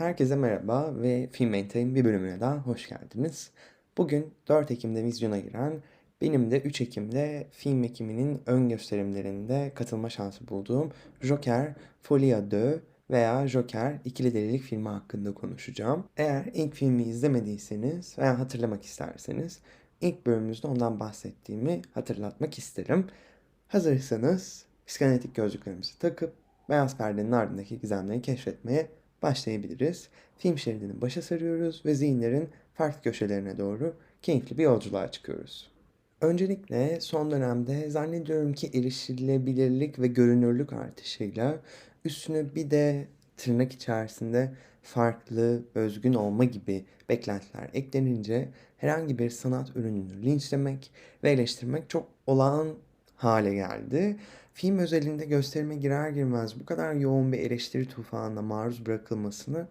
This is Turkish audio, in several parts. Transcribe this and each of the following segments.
Herkese merhaba ve Film Maintain bir bölümüne daha hoş geldiniz. Bugün 4 Ekim'de vizyona giren, benim de 3 Ekim'de film ekiminin ön gösterimlerinde katılma şansı bulduğum Joker à Deux veya Joker İkili Delilik filmi hakkında konuşacağım. Eğer ilk filmi izlemediyseniz veya hatırlamak isterseniz ilk bölümümüzde ondan bahsettiğimi hatırlatmak isterim. Hazırsanız psikanalitik gözlüklerimizi takıp beyaz perdenin ardındaki gizemleri keşfetmeye başlayabiliriz. Film şeridini başa sarıyoruz ve zihinlerin farklı köşelerine doğru keyifli bir yolculuğa çıkıyoruz. Öncelikle son dönemde zannediyorum ki erişilebilirlik ve görünürlük artışıyla üstüne bir de tırnak içerisinde farklı, özgün olma gibi beklentiler eklenince herhangi bir sanat ürününü linçlemek ve eleştirmek çok olağan hale geldi. Film özelinde gösterime girer girmez bu kadar yoğun bir eleştiri tufanına maruz bırakılmasını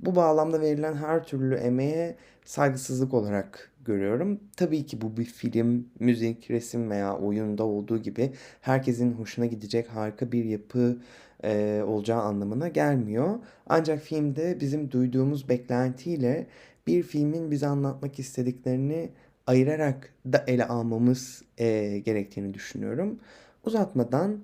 bu bağlamda verilen her türlü emeğe saygısızlık olarak görüyorum. Tabii ki bu bir film, müzik, resim veya oyunda olduğu gibi herkesin hoşuna gidecek harika bir yapı e, olacağı anlamına gelmiyor. Ancak filmde bizim duyduğumuz beklentiyle bir filmin bize anlatmak istediklerini ayırarak da ele almamız e, gerektiğini düşünüyorum. Uzatmadan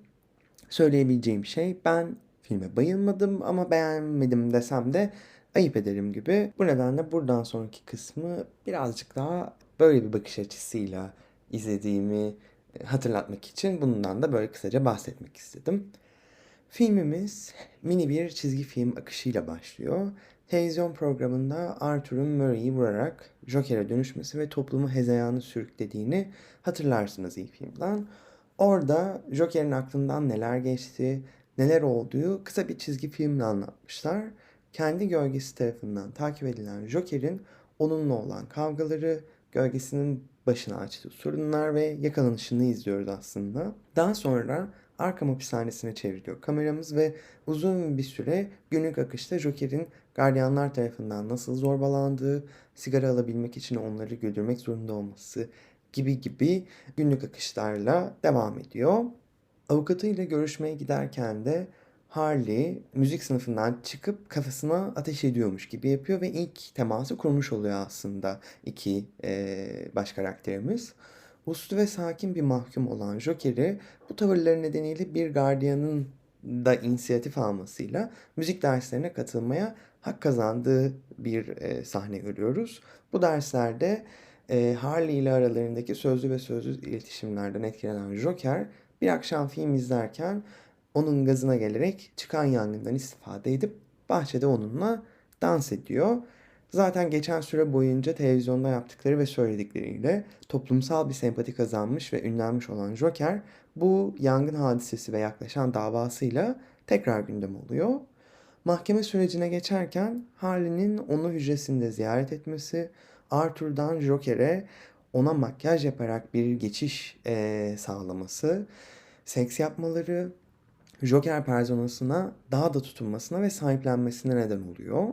söyleyebileceğim şey ben filme bayılmadım ama beğenmedim desem de ayıp ederim gibi. Bu nedenle buradan sonraki kısmı birazcık daha böyle bir bakış açısıyla izlediğimi hatırlatmak için bundan da böyle kısaca bahsetmek istedim. Filmimiz mini bir çizgi film akışıyla başlıyor. Televizyon programında Arthur'un Murray'i vurarak Joker'e dönüşmesi ve toplumu hezeyanı sürüklediğini hatırlarsınız ilk filmden. Orada Joker'in aklından neler geçti, neler olduğu kısa bir çizgi filmle anlatmışlar. Kendi gölgesi tarafından takip edilen Joker'in onunla olan kavgaları, gölgesinin başına açtığı sorunlar ve yakalanışını izliyoruz aslında. Daha sonra Arkham hapishanesine çevriliyor kameramız ve uzun bir süre günlük akışta Joker'in gardiyanlar tarafından nasıl zorbalandığı, sigara alabilmek için onları güldürmek zorunda olması gibi gibi günlük akışlarla devam ediyor. Avukatıyla görüşmeye giderken de Harley müzik sınıfından çıkıp kafasına ateş ediyormuş gibi yapıyor ve ilk teması kurmuş oluyor aslında iki e, baş karakterimiz. Uslu ve sakin bir mahkum olan Joker'i bu tavırları nedeniyle bir gardiyanın da inisiyatif almasıyla müzik derslerine katılmaya hak kazandığı bir e, sahne görüyoruz. Bu derslerde e, Harley ile aralarındaki sözlü ve sözsüz iletişimlerden etkilenen Joker bir akşam film izlerken onun gazına gelerek çıkan yangından istifade edip bahçede onunla dans ediyor. Zaten geçen süre boyunca televizyonda yaptıkları ve söyledikleriyle toplumsal bir sempati kazanmış ve ünlenmiş olan Joker bu yangın hadisesi ve yaklaşan davasıyla tekrar gündem oluyor. Mahkeme sürecine geçerken Harley'nin onu hücresinde ziyaret etmesi, Arthur'dan Joker'e ona makyaj yaparak bir geçiş e, sağlaması, seks yapmaları, Joker personasına daha da tutunmasına ve sahiplenmesine neden oluyor.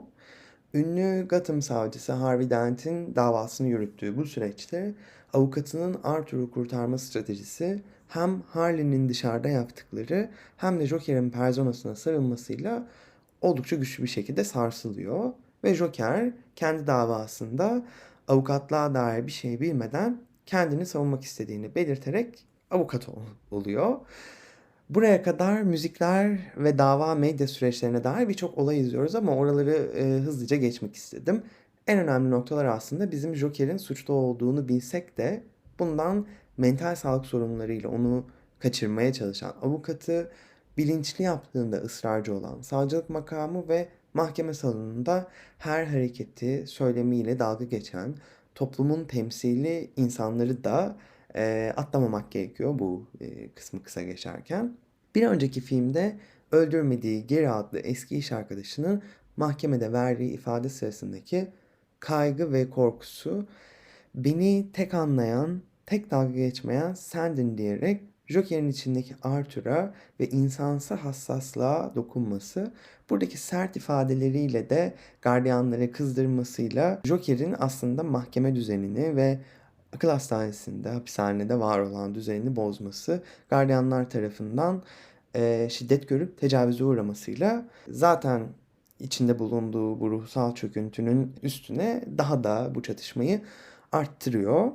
Ünlü Gotham savcısı Harvey Dent'in davasını yürüttüğü bu süreçte avukatının Arthur'u kurtarma stratejisi hem Harley'nin dışarıda yaptıkları hem de Joker'in personasına sarılmasıyla oldukça güçlü bir şekilde sarsılıyor. Ve Joker kendi davasında avukatlığa dair bir şey bilmeden kendini savunmak istediğini belirterek avukat oluyor. Buraya kadar müzikler ve dava medya süreçlerine dair birçok olay izliyoruz ama oraları e, hızlıca geçmek istedim. En önemli noktalar aslında bizim Joker'in suçlu olduğunu bilsek de bundan mental sağlık sorunlarıyla onu kaçırmaya çalışan avukatı, bilinçli yaptığında ısrarcı olan savcılık makamı ve mahkeme salonunda her hareketi, söylemiyle dalga geçen toplumun temsili insanları da e, atlamamak gerekiyor bu e, kısmı kısa geçerken. Bir önceki filmde öldürmediği Geri adlı eski iş arkadaşının mahkemede verdiği ifade sırasındaki kaygı ve korkusu beni tek anlayan, tek dalga geçmeyen sendin diyerek Joker'in içindeki Arthur'a ve insansı hassaslığa dokunması, buradaki sert ifadeleriyle de gardiyanları kızdırmasıyla Joker'in aslında mahkeme düzenini ve akıl hastanesinde, hapishanede var olan düzenini bozması, gardiyanlar tarafından e, şiddet görüp tecavüze uğramasıyla zaten içinde bulunduğu bu ruhsal çöküntünün üstüne daha da bu çatışmayı arttırıyor.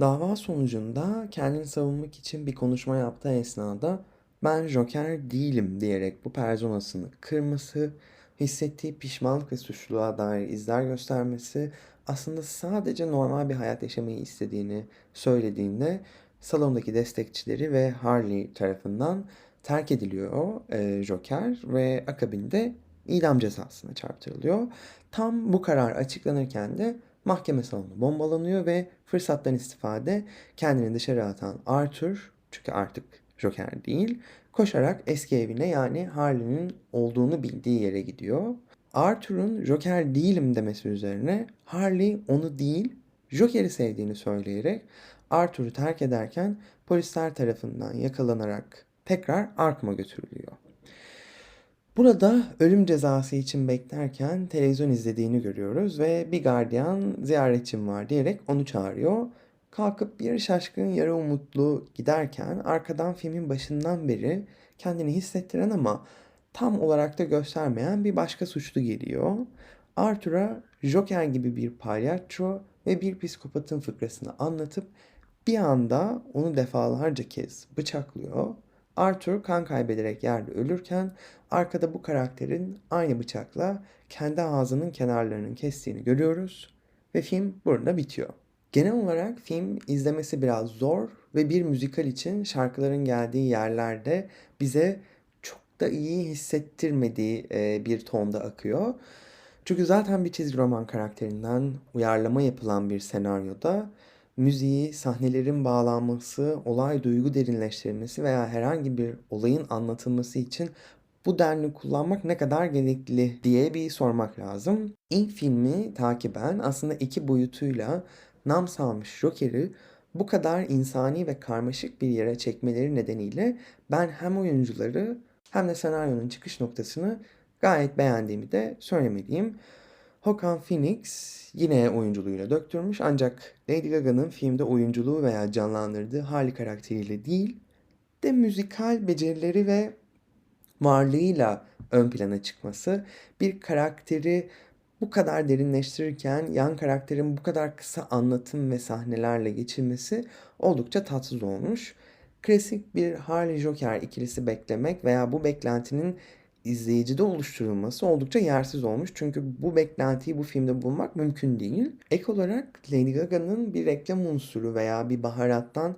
Dava sonucunda kendini savunmak için bir konuşma yaptığı esnada ben Joker değilim diyerek bu personasını kırması, hissettiği pişmanlık ve suçluluğa dair izler göstermesi, aslında sadece normal bir hayat yaşamayı istediğini söylediğinde salondaki destekçileri ve Harley tarafından terk ediliyor e, Joker ve akabinde idam cezasına çarptırılıyor. Tam bu karar açıklanırken de mahkeme salonu bombalanıyor ve fırsattan istifade kendini dışarı atan Arthur, çünkü artık Joker değil, koşarak eski evine yani Harley'nin olduğunu bildiği yere gidiyor. Arthur'un Joker değilim demesi üzerine Harley onu değil Joker'i sevdiğini söyleyerek Arthur'u terk ederken polisler tarafından yakalanarak tekrar Arkham'a götürülüyor. Burada ölüm cezası için beklerken televizyon izlediğini görüyoruz ve bir gardiyan ziyaretçim var diyerek onu çağırıyor. Kalkıp bir şaşkın yarı umutlu giderken arkadan filmin başından beri kendini hissettiren ama tam olarak da göstermeyen bir başka suçlu geliyor. Arthur'a Joker gibi bir palyaço ve bir psikopatın fıkrasını anlatıp bir anda onu defalarca kez bıçaklıyor. Arthur kan kaybederek yerde ölürken arkada bu karakterin aynı bıçakla kendi ağzının kenarlarının kestiğini görüyoruz ve film burada bitiyor. Genel olarak film izlemesi biraz zor ve bir müzikal için şarkıların geldiği yerlerde bize çok da iyi hissettirmediği e, bir tonda akıyor. Çünkü zaten bir çizgi roman karakterinden uyarlama yapılan bir senaryoda müziği, sahnelerin bağlanması, olay duygu derinleştirilmesi veya herhangi bir olayın anlatılması için bu denli kullanmak ne kadar gerekli diye bir sormak lazım. İlk filmi takiben aslında iki boyutuyla nam salmış Joker'i bu kadar insani ve karmaşık bir yere çekmeleri nedeniyle ben hem oyuncuları hem de senaryonun çıkış noktasını gayet beğendiğimi de söylemeliyim. Joaquin Phoenix yine oyunculuğuyla döktürmüş ancak Lady Gaga'nın filmde oyunculuğu veya canlandırdığı hali karakteriyle değil de müzikal becerileri ve varlığıyla ön plana çıkması bir karakteri bu kadar derinleştirirken yan karakterin bu kadar kısa anlatım ve sahnelerle geçilmesi oldukça tatsız olmuş. Klasik bir Harley Joker ikilisi beklemek veya bu beklentinin izleyicide oluşturulması oldukça yersiz olmuş. Çünkü bu beklentiyi bu filmde bulmak mümkün değil. Ek olarak Lady Gaga'nın bir reklam unsuru veya bir baharattan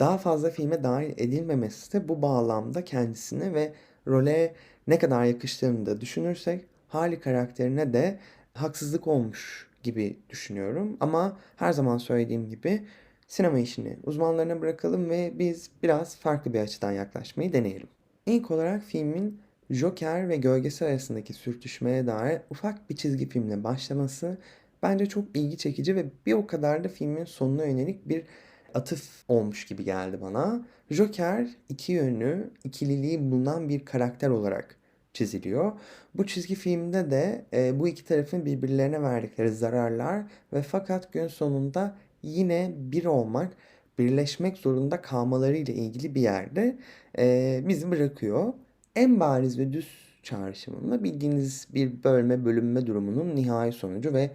daha fazla filme dahil edilmemesi de bu bağlamda kendisine ve role ne kadar yakıştığını da düşünürsek Harley karakterine de haksızlık olmuş gibi düşünüyorum. Ama her zaman söylediğim gibi sinema işini uzmanlarına bırakalım ve biz biraz farklı bir açıdan yaklaşmayı deneyelim. İlk olarak filmin Joker ve gölgesi arasındaki sürtüşmeye dair ufak bir çizgi filmle başlaması bence çok ilgi çekici ve bir o kadar da filmin sonuna yönelik bir atıf olmuş gibi geldi bana. Joker iki yönlü, ikililiği bulunan bir karakter olarak çiziliyor. Bu çizgi filmde de e, bu iki tarafın birbirlerine verdikleri zararlar ve fakat gün sonunda yine bir olmak, birleşmek zorunda kalmaları ile ilgili bir yerde e, bizi bırakıyor. En bariz ve düz çağrışımımla bildiğiniz bir bölme bölünme durumunun nihai sonucu ve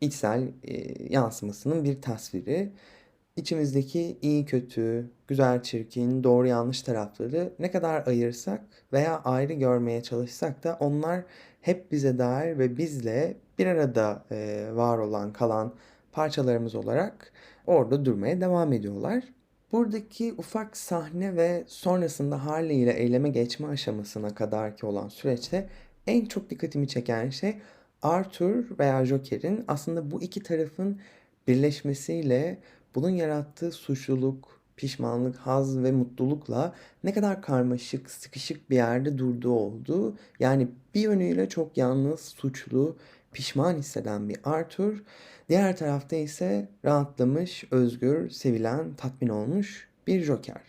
içsel e, yansımasının bir tasviri. İçimizdeki iyi kötü, güzel çirkin, doğru yanlış tarafları ne kadar ayırsak veya ayrı görmeye çalışsak da onlar hep bize dair ve bizle bir arada e, var olan kalan parçalarımız olarak orada durmaya devam ediyorlar. Buradaki ufak sahne ve sonrasında Harley ile eyleme geçme aşamasına kadarki olan süreçte en çok dikkatimi çeken şey Arthur veya Joker'in aslında bu iki tarafın birleşmesiyle bunun yarattığı suçluluk, pişmanlık, haz ve mutlulukla ne kadar karmaşık, sıkışık bir yerde durduğu olduğu. Yani bir yönüyle çok yalnız, suçlu, pişman hisseden bir Arthur Diğer tarafta ise rahatlamış, özgür, sevilen, tatmin olmuş bir Joker.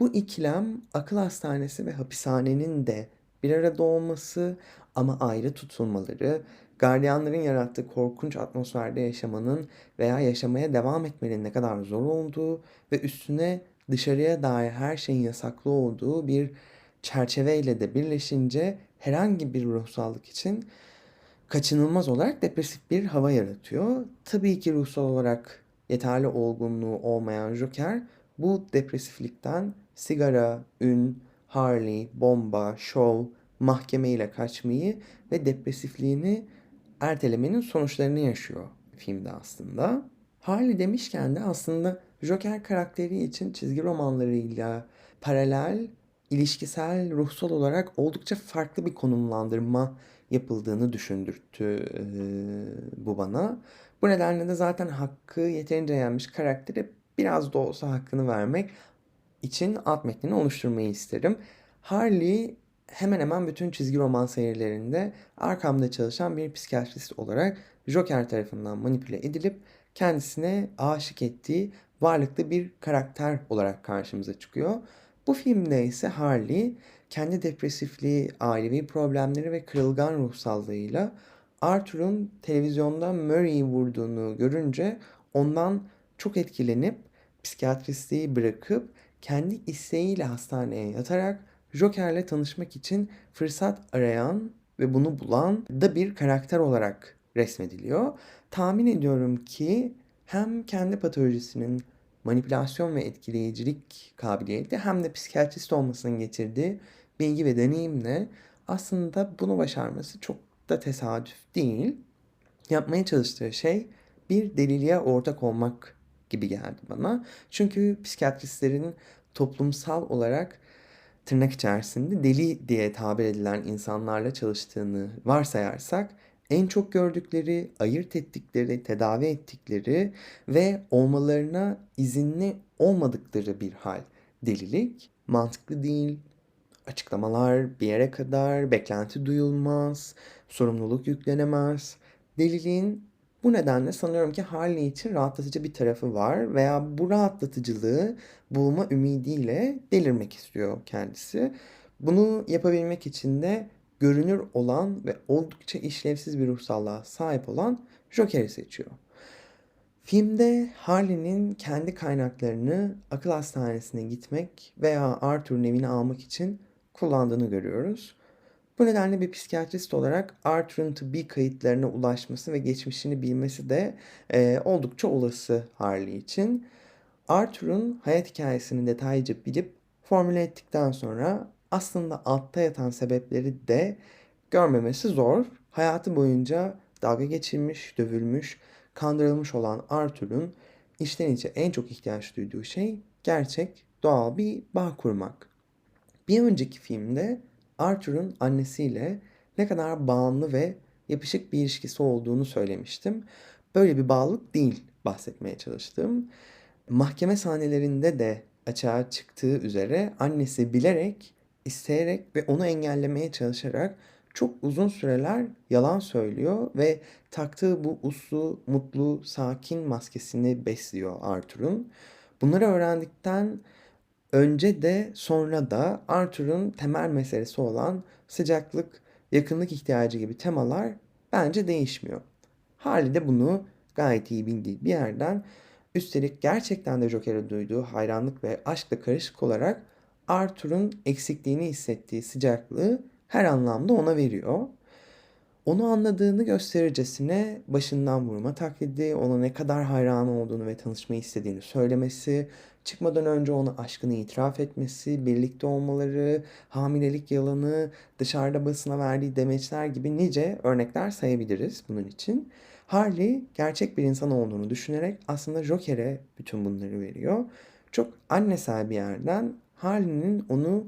Bu ikilem akıl hastanesi ve hapishanenin de bir arada olması ama ayrı tutulmaları, gardiyanların yarattığı korkunç atmosferde yaşamanın veya yaşamaya devam etmenin ne kadar zor olduğu ve üstüne dışarıya dair her şeyin yasaklı olduğu bir çerçeveyle de birleşince herhangi bir ruhsallık için kaçınılmaz olarak depresif bir hava yaratıyor. Tabii ki ruhsal olarak yeterli olgunluğu olmayan Joker bu depresiflikten sigara, ün, Harley, bomba, şov, mahkeme ile kaçmayı ve depresifliğini ertelemenin sonuçlarını yaşıyor filmde aslında. Harley demişken de aslında Joker karakteri için çizgi romanlarıyla paralel, ilişkisel, ruhsal olarak oldukça farklı bir konumlandırma yapıldığını düşündürttü e, bu bana. Bu nedenle de zaten hakkı yeterince yenmiş karaktere biraz da olsa hakkını vermek için alt metnini oluşturmayı isterim. Harley hemen hemen bütün çizgi roman serilerinde arkamda çalışan bir psikiyatrist olarak Joker tarafından manipüle edilip kendisine aşık ettiği varlıklı bir karakter olarak karşımıza çıkıyor. Bu filmde ise Harley kendi depresifliği, ailevi problemleri ve kırılgan ruhsallığıyla Arthur'un televizyonda Murray'i vurduğunu görünce ondan çok etkilenip psikiyatristliği bırakıp kendi isteğiyle hastaneye yatarak Joker'le tanışmak için fırsat arayan ve bunu bulan da bir karakter olarak resmediliyor. Tahmin ediyorum ki hem kendi patolojisinin manipülasyon ve etkileyicilik kabiliyeti hem de psikiyatrist olmasının getirdiği bilgi ve deneyimle aslında bunu başarması çok da tesadüf değil. Yapmaya çalıştığı şey bir deliliğe ortak olmak gibi geldi bana. Çünkü psikiyatristlerin toplumsal olarak tırnak içerisinde deli diye tabir edilen insanlarla çalıştığını varsayarsak en çok gördükleri, ayırt ettikleri, tedavi ettikleri ve olmalarına izinli olmadıkları bir hal delilik mantıklı değil. Açıklamalar bir yere kadar, beklenti duyulmaz, sorumluluk yüklenemez. Deliliğin bu nedenle sanıyorum ki Harley için rahatlatıcı bir tarafı var veya bu rahatlatıcılığı bulma ümidiyle delirmek istiyor kendisi. Bunu yapabilmek için de görünür olan ve oldukça işlevsiz bir ruhsallığa sahip olan Joker'i seçiyor. Filmde Harley'nin kendi kaynaklarını akıl hastanesine gitmek veya Arthur'un evini almak için kullandığını görüyoruz. Bu nedenle bir psikiyatrist olarak Arthur'un tıbbi kayıtlarına ulaşması ve geçmişini bilmesi de e, oldukça olası Harley için. Arthur'un hayat hikayesini detaylıca bilip formüle ettikten sonra aslında altta yatan sebepleri de görmemesi zor. Hayatı boyunca dalga geçirmiş, dövülmüş, kandırılmış olan Arthur'un içten içe en çok ihtiyaç duyduğu şey gerçek, doğal bir bağ kurmak. Bir önceki filmde Arthur'un annesiyle ne kadar bağımlı ve yapışık bir ilişkisi olduğunu söylemiştim. Böyle bir bağlılık değil bahsetmeye çalıştım. Mahkeme sahnelerinde de açığa çıktığı üzere annesi bilerek, isteyerek ve onu engellemeye çalışarak çok uzun süreler yalan söylüyor ve taktığı bu uslu, mutlu, sakin maskesini besliyor Arthur'un. Bunları öğrendikten önce de sonra da Arthur'un temel meselesi olan sıcaklık, yakınlık ihtiyacı gibi temalar bence değişmiyor. Harley de bunu gayet iyi bildiği bir yerden üstelik gerçekten de Joker'e duyduğu hayranlık ve aşkla karışık olarak Arthur'un eksikliğini hissettiği sıcaklığı her anlamda ona veriyor. Onu anladığını göstericesine başından vurma taklidi, ona ne kadar hayran olduğunu ve tanışmayı istediğini söylemesi, çıkmadan önce ona aşkını itiraf etmesi, birlikte olmaları, hamilelik yalanı, dışarıda basına verdiği demeçler gibi nice örnekler sayabiliriz bunun için. Harley gerçek bir insan olduğunu düşünerek aslında Joker'e bütün bunları veriyor. Çok annesel bir yerden Harley'nin onu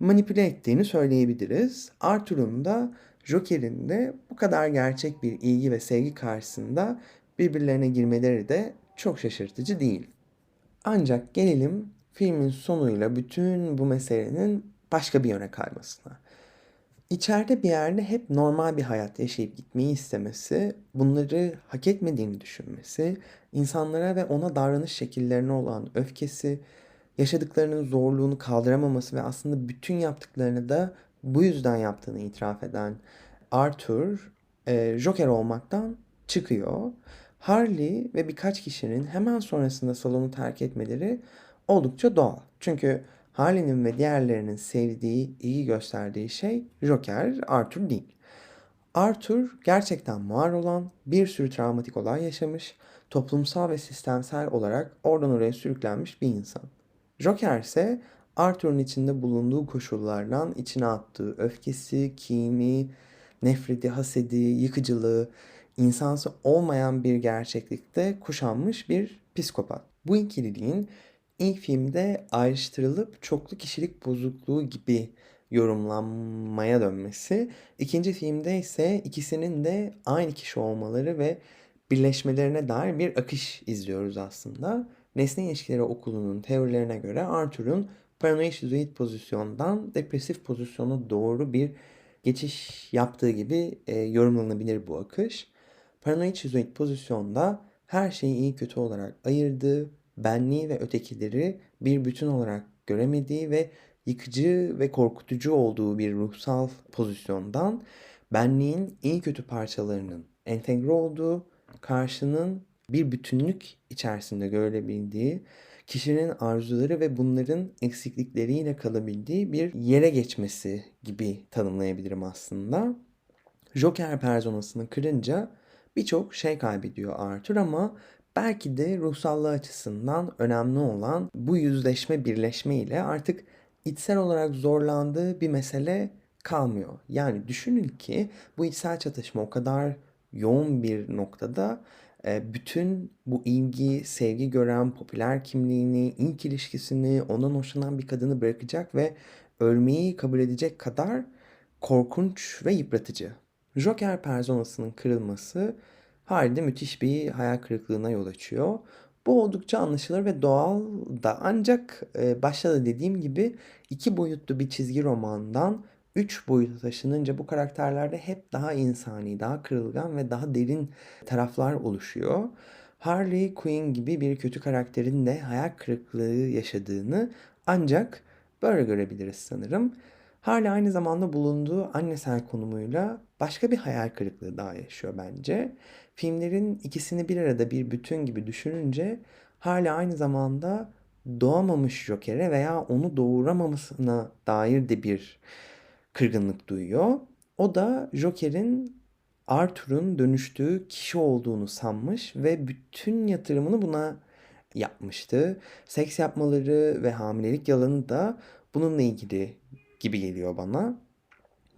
manipüle ettiğini söyleyebiliriz. Arthur'un da Joker'in de bu kadar gerçek bir ilgi ve sevgi karşısında birbirlerine girmeleri de çok şaşırtıcı değil. Ancak gelelim filmin sonuyla bütün bu meselenin başka bir yöne kaymasına. İçeride bir yerde hep normal bir hayat yaşayıp gitmeyi istemesi, bunları hak etmediğini düşünmesi, insanlara ve ona davranış şekillerine olan öfkesi, yaşadıklarının zorluğunu kaldıramaması ve aslında bütün yaptıklarını da bu yüzden yaptığını itiraf eden Arthur, e, Joker olmaktan çıkıyor. Harley ve birkaç kişinin hemen sonrasında salonu terk etmeleri oldukça doğal. Çünkü Harley'nin ve diğerlerinin sevdiği, iyi gösterdiği şey Joker, Arthur değil. Arthur gerçekten var olan bir sürü travmatik olay yaşamış, toplumsal ve sistemsel olarak oradan oraya sürüklenmiş bir insan. Joker ise Arthur'un içinde bulunduğu koşullardan içine attığı öfkesi, kini, nefreti, hasedi, yıkıcılığı, insansı olmayan bir gerçeklikte kuşanmış bir psikopat. Bu ikililiğin ilk filmde ayrıştırılıp çoklu kişilik bozukluğu gibi yorumlanmaya dönmesi, ikinci filmde ise ikisinin de aynı kişi olmaları ve birleşmelerine dair bir akış izliyoruz aslında. Nesne ilişkileri okulunun teorilerine göre Arthur'un paranoid şizoid pozisyondan depresif pozisyona doğru bir geçiş yaptığı gibi e, yorumlanabilir bu akış. Paranoid şizoid pozisyonda her şeyi iyi kötü olarak ayırdığı, benliği ve ötekileri bir bütün olarak göremediği ve yıkıcı ve korkutucu olduğu bir ruhsal pozisyondan benliğin iyi kötü parçalarının entegre olduğu, karşının bir bütünlük içerisinde görülebildiği, kişinin arzuları ve bunların eksiklikleriyle kalabildiği bir yere geçmesi gibi tanımlayabilirim aslında. Joker personasını kırınca birçok şey kaybediyor Arthur ama belki de ruhsallığı açısından önemli olan bu yüzleşme birleşme ile artık içsel olarak zorlandığı bir mesele kalmıyor. Yani düşünün ki bu içsel çatışma o kadar yoğun bir noktada e, bütün bu ilgi, sevgi gören popüler kimliğini, ilk ilişkisini, ondan hoşlanan bir kadını bırakacak ve ölmeyi kabul edecek kadar korkunç ve yıpratıcı. Joker personasının kırılması halde müthiş bir hayal kırıklığına yol açıyor. Bu oldukça anlaşılır ve doğal da ancak e, başta da dediğim gibi iki boyutlu bir çizgi romandan üç boyuta taşınınca bu karakterlerde hep daha insani, daha kırılgan ve daha derin taraflar oluşuyor. Harley Quinn gibi bir kötü karakterin de hayal kırıklığı yaşadığını ancak böyle görebiliriz sanırım. Harley aynı zamanda bulunduğu annesel konumuyla başka bir hayal kırıklığı daha yaşıyor bence. Filmlerin ikisini bir arada bir bütün gibi düşününce Harley aynı zamanda doğamamış Joker'e veya onu doğuramamasına dair de bir kırgınlık duyuyor. O da Joker'in Arthur'un dönüştüğü kişi olduğunu sanmış ve bütün yatırımını buna yapmıştı. Seks yapmaları ve hamilelik yalanı da bununla ilgili gibi geliyor bana.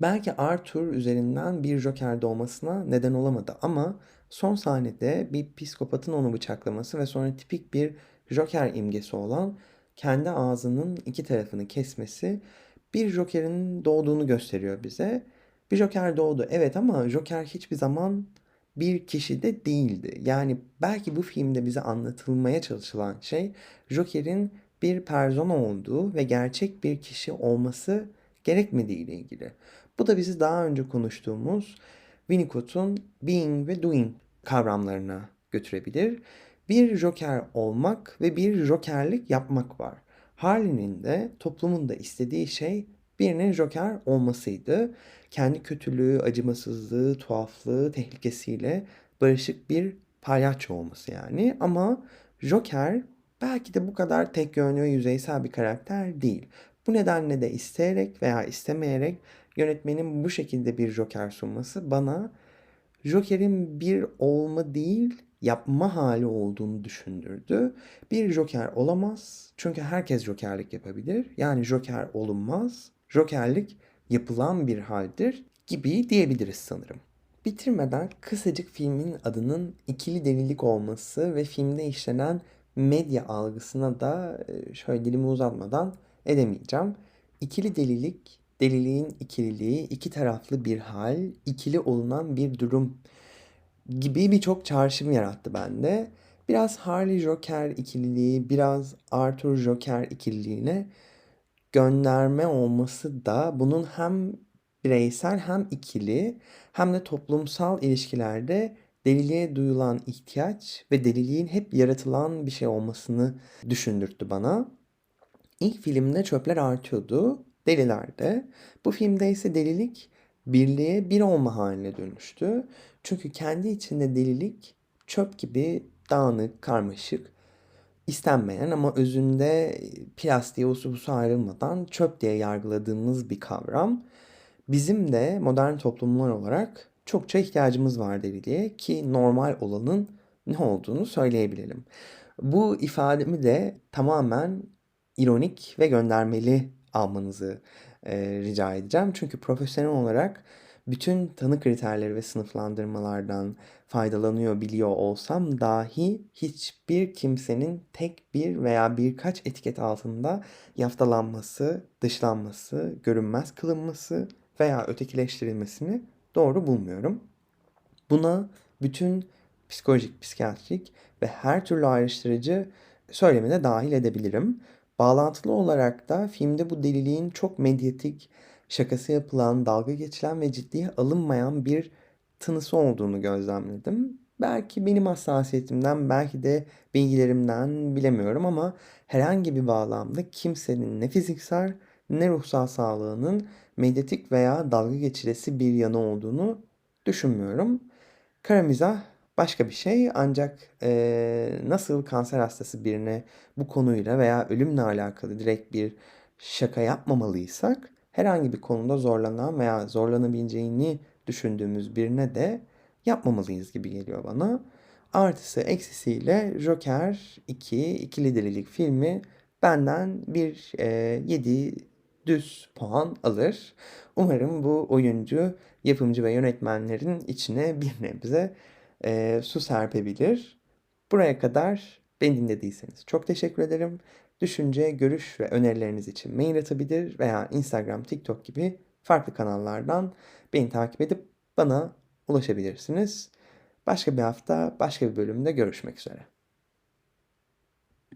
Belki Arthur üzerinden bir Joker doğmasına neden olamadı ama son sahnede bir psikopatın onu bıçaklaması ve sonra tipik bir Joker imgesi olan kendi ağzının iki tarafını kesmesi bir Joker'in doğduğunu gösteriyor bize. Bir Joker doğdu evet ama Joker hiçbir zaman bir kişi de değildi. Yani belki bu filmde bize anlatılmaya çalışılan şey Joker'in bir persona olduğu ve gerçek bir kişi olması gerekmediği ile ilgili. Bu da bizi daha önce konuştuğumuz Winnicott'un being ve doing kavramlarına götürebilir. Bir joker olmak ve bir jokerlik yapmak var. Harley'nin de toplumun da istediği şey birinin joker olmasıydı. Kendi kötülüğü, acımasızlığı, tuhaflığı, tehlikesiyle barışık bir palyaço olması yani. Ama joker belki de bu kadar tek yönlü ve yüzeysel bir karakter değil. Bu nedenle de isteyerek veya istemeyerek yönetmenin bu şekilde bir Joker sunması bana Joker'in bir olma değil yapma hali olduğunu düşündürdü. Bir Joker olamaz çünkü herkes Jokerlik yapabilir. Yani Joker olunmaz. Jokerlik yapılan bir haldir gibi diyebiliriz sanırım. Bitirmeden kısacık filmin adının ikili delilik olması ve filmde işlenen medya algısına da e, şöyle dilimi uzatmadan edemeyeceğim. İkili delilik, deliliğin ikililiği, iki taraflı bir hal, ikili olunan bir durum gibi birçok çağrışım yarattı bende. Biraz Harley Joker ikililiği, biraz Arthur Joker ikililiğine gönderme olması da bunun hem bireysel hem ikili hem de toplumsal ilişkilerde deliliğe duyulan ihtiyaç ve deliliğin hep yaratılan bir şey olmasını düşündürttü bana. İlk filmde çöpler artıyordu, deliler de. Bu filmde ise delilik birliğe bir olma haline dönüştü. Çünkü kendi içinde delilik çöp gibi dağınık, karmaşık. istenmeyen ama özünde plastiğe usu ayrılmadan çöp diye yargıladığımız bir kavram. Bizim de modern toplumlar olarak çokça ihtiyacımız var deliliğe ki normal olanın ne olduğunu söyleyebilelim. Bu ifademi de tamamen ironik ve göndermeli almanızı e, rica edeceğim. Çünkü profesyonel olarak bütün tanı kriterleri ve sınıflandırmalardan faydalanıyor biliyor olsam dahi hiçbir kimsenin tek bir veya birkaç etiket altında yaftalanması, dışlanması, görünmez kılınması veya ötekileştirilmesini doğru bulmuyorum. Buna bütün psikolojik, psikiyatrik ve her türlü ayrıştırıcı söylemine dahil edebilirim. Bağlantılı olarak da filmde bu deliliğin çok medyatik, şakası yapılan, dalga geçilen ve ciddiye alınmayan bir tınısı olduğunu gözlemledim. Belki benim hassasiyetimden, belki de bilgilerimden bilemiyorum ama herhangi bir bağlamda kimsenin ne fiziksel ne ruhsal sağlığının medyatik veya dalga geçilesi bir yanı olduğunu düşünmüyorum. Kara mizah başka bir şey ancak eee, nasıl kanser hastası birine bu konuyla veya ölümle alakalı direkt bir şaka yapmamalıysak herhangi bir konuda zorlanan veya zorlanabileceğini düşündüğümüz birine de yapmamalıyız gibi geliyor bana. Artısı eksisiyle Joker 2 ikili delilik filmi benden bir e, 7 düz puan alır. Umarım bu oyuncu, yapımcı ve yönetmenlerin içine bir nebze e, su serpebilir. Buraya kadar beni dinlediyseniz çok teşekkür ederim. Düşünce, görüş ve önerileriniz için mail atabilir veya Instagram, TikTok gibi farklı kanallardan beni takip edip bana ulaşabilirsiniz. Başka bir hafta, başka bir bölümde görüşmek üzere.